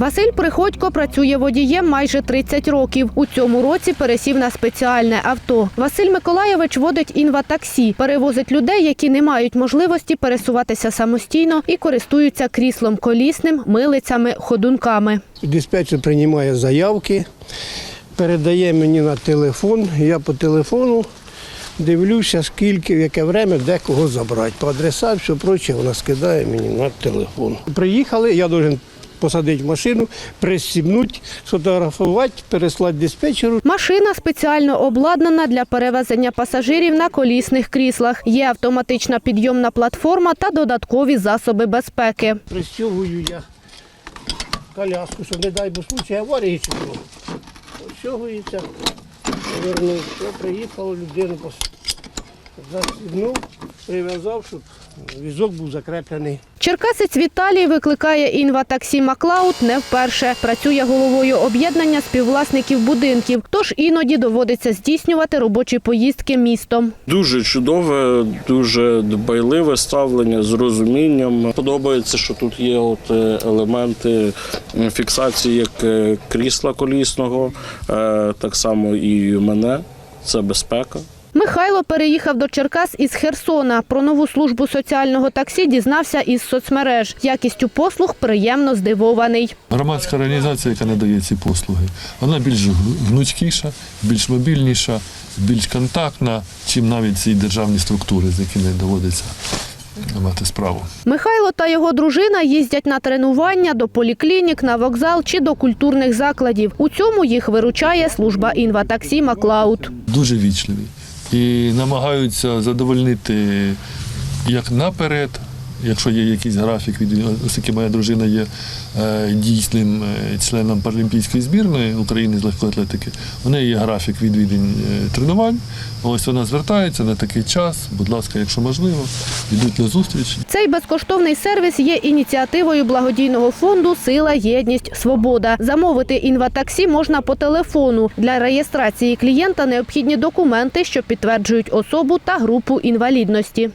Василь Приходько працює водієм майже 30 років. У цьому році пересів на спеціальне авто. Василь Миколайович водить інватаксі, перевозить людей, які не мають можливості пересуватися самостійно і користуються кріслом колісним, милицями, ходунками. Диспетчер приймає заявки, передає мені на телефон. Я по телефону дивлюся, скільки, в яке время, де кого забрати. По адресам, все проче, вона скидає мені на телефон. Приїхали, я должен посадити в машину, пристібнути, сфотографувати, переслати диспетчеру. Машина спеціально обладнана для перевезення пасажирів на колісних кріслах. Є автоматична підйомна платформа та додаткові засоби безпеки. Пристягую я коляску, щоб не дай бо случай аварії чи було. Пристягується, повернув, людину пос- застігнув, прив'язав, щоб візок був закреплений. Черкасець Віталій викликає інватаксі Маклауд не вперше. Працює головою об'єднання співвласників будинків, тож іноді доводиться здійснювати робочі поїздки містом. Дуже чудове, дуже дбайливе ставлення з розумінням. Подобається, що тут є от е, елементи фіксації як е, крісла колісного, е, так само і мене. Це безпека. Михайло переїхав до Черкас із Херсона. Про нову службу соціального таксі дізнався із соцмереж. Якістю послуг приємно здивований. Громадська організація, яка надає ці послуги, вона більш гнучкіша, більш мобільніша, більш контактна, чим навіть ці державні структури, з якими доводиться мати справу. Михайло та його дружина їздять на тренування до поліклінік, на вокзал чи до культурних закладів. У цьому їх виручає служба інватаксі Маклауд. Дуже вічливі і намагаються задовольнити як наперед. Якщо є якийсь графік, від оскільки моя дружина є е, дійсним е, членом паралімпійської збірної України з легкої атлетики, у неї є графік відвідань е, тренувань. Ось вона звертається на такий час. Будь ласка, якщо можливо, йдуть на зустріч. Цей безкоштовний сервіс є ініціативою благодійного фонду Сила, єдність, свобода. Замовити інватаксі можна по телефону. Для реєстрації клієнта необхідні документи, що підтверджують особу та групу інвалідності.